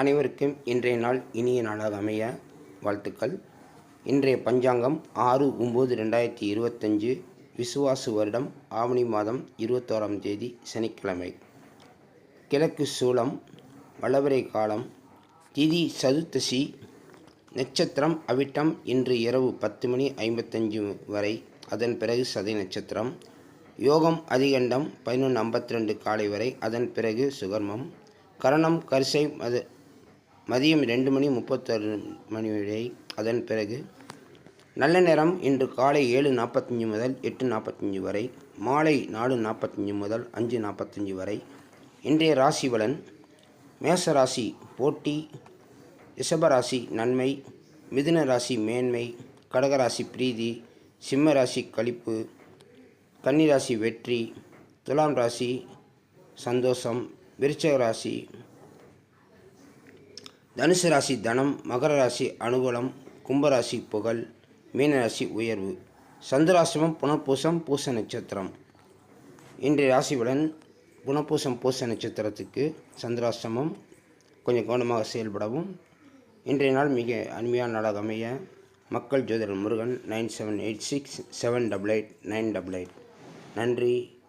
அனைவருக்கும் இன்றைய நாள் இனிய நாளாக அமைய வாழ்த்துக்கள். இன்றைய பஞ்சாங்கம் ஆறு ஒம்பது ரெண்டாயிரத்தி இருபத்தஞ்சு விசுவாசு வருடம் ஆவணி மாதம் இருபத்தோராம் தேதி சனிக்கிழமை. கிழக்கு சூளம் வளவரை காலம் திதி சதுர்த்தசி நட்சத்திரம் அவிட்டம் இன்று இரவு பத்து மணி ஐம்பத்தஞ்சு வரை அதன் பிறகு சதை நட்சத்திரம். யோகம் அதிகண்டம் பதினொன்று ஐம்பத்தி ரெண்டு காலை வரை அதன் பிறகு சுகர்மம். கரணம் கரிசை மது மதியம் ரெண்டு மணி முப்பத்தாறு மணி வரை. அதன் பிறகு நல்ல நேரம் இன்று காலை ஏழு நாற்பத்தஞ்சு முதல் எட்டு நாற்பத்தஞ்சு வரை மாலை நாலு நாற்பத்தஞ்சு முதல் அஞ்சு நாற்பத்தஞ்சு வரை. இன்றைய ராசி பலன் மேச ராசி போட்டி ரிஷபராசி நன்மை மிதுன ராசி மேன்மை கடகராசி பிரீதி சிம்ம ராசி கழிப்பு கன்னிராசி வெற்றி துலாம் ராசி சந்தோஷம் விருச்சக ராசி தனுசு ராசி தனம் மகர ராசி அனுகூலம் கும்பராசி புகழ் மீனராசி உயர்வு சந்திராசிரமம் புனப்பூசம் பூச நட்சத்திரம். இன்றைய ராசியுடன் புனப்பூசம் பூச நட்சத்திரத்துக்கு சந்திராசிரமம் கொஞ்சம் கவனமாக செயல்படவும். இன்றைய நாள் மிக அருமையான நாளாக அமைய மக்கள் ஜோதிடர் Murugan nine seven eight six seven double eight nine double eight. நன்றி.